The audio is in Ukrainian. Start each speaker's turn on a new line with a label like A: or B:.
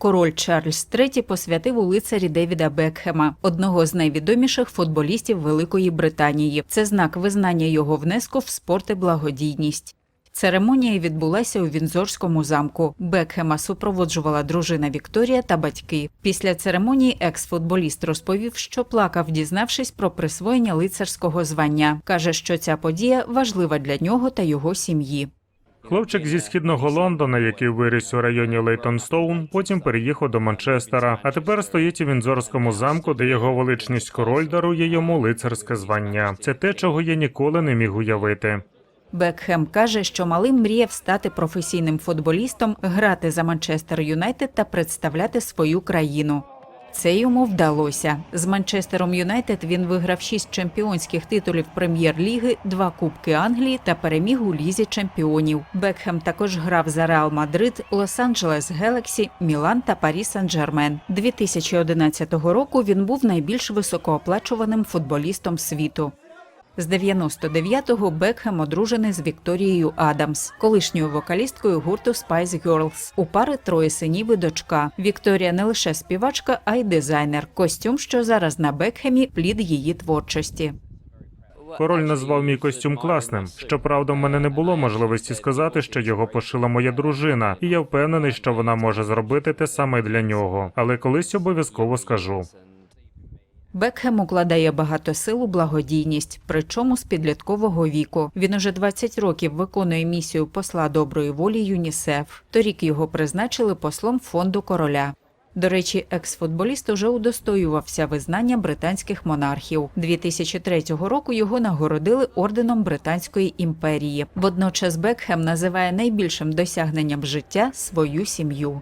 A: король Чарльз III посвятив у лицарі Девіда Бекхема, одного з найвідоміших футболістів Великої Британії. Це знак визнання його внеску в спорт і благодійність. Церемонія відбулася у Вінзорському замку. Бекхема супроводжувала дружина Вікторія та батьки. Після церемонії екс-футболіст розповів, що плакав, дізнавшись про присвоєння лицарського звання. каже, що ця подія важлива для нього та його сім'ї.
B: Хлопчик зі східного Лондона, який виріс у районі Лейтонстоун, потім переїхав до Манчестера, а тепер стоїть у Вінзорському замку, де його величність король дарує йому лицарське звання. Це те, чого я ніколи не міг уявити.
A: Бекхем каже, що малим мріяв стати професійним футболістом, грати за Манчестер Юнайтед та представляти свою країну. Це йому вдалося. З Манчестером Юнайтед він виграв шість чемпіонських титулів прем'єр-ліги, два кубки Англії та переміг у лізі чемпіонів. Бекхем також грав за Реал Мадрид, Лос-Анджелес Гелексі, Мілан та Парі Сан-Жермен. 2011 року він був найбільш високооплачуваним футболістом світу. З 99-го Бекхем одружений з Вікторією Адамс, колишньою вокалісткою гурту Spice Girls. У пари троє синів і дочка. Вікторія не лише співачка, а й дизайнер. Костюм, що зараз на Бекхемі, плід її творчості.
B: Король назвав мій костюм класним. Щоправда, в мене не було можливості сказати, що його пошила моя дружина, і я впевнений, що вона може зробити те саме для нього. Але колись обов'язково скажу.
A: Бекхем укладає багато сил у благодійність, причому з підліткового віку. Він уже 20 років виконує місію посла доброї волі ЮНІСЕФ. Торік його призначили послом фонду короля. До речі, екс-футболіст уже удостоювався визнання британських монархів. 2003 року його нагородили орденом Британської імперії. Водночас Бекхем називає найбільшим досягненням життя свою сім'ю.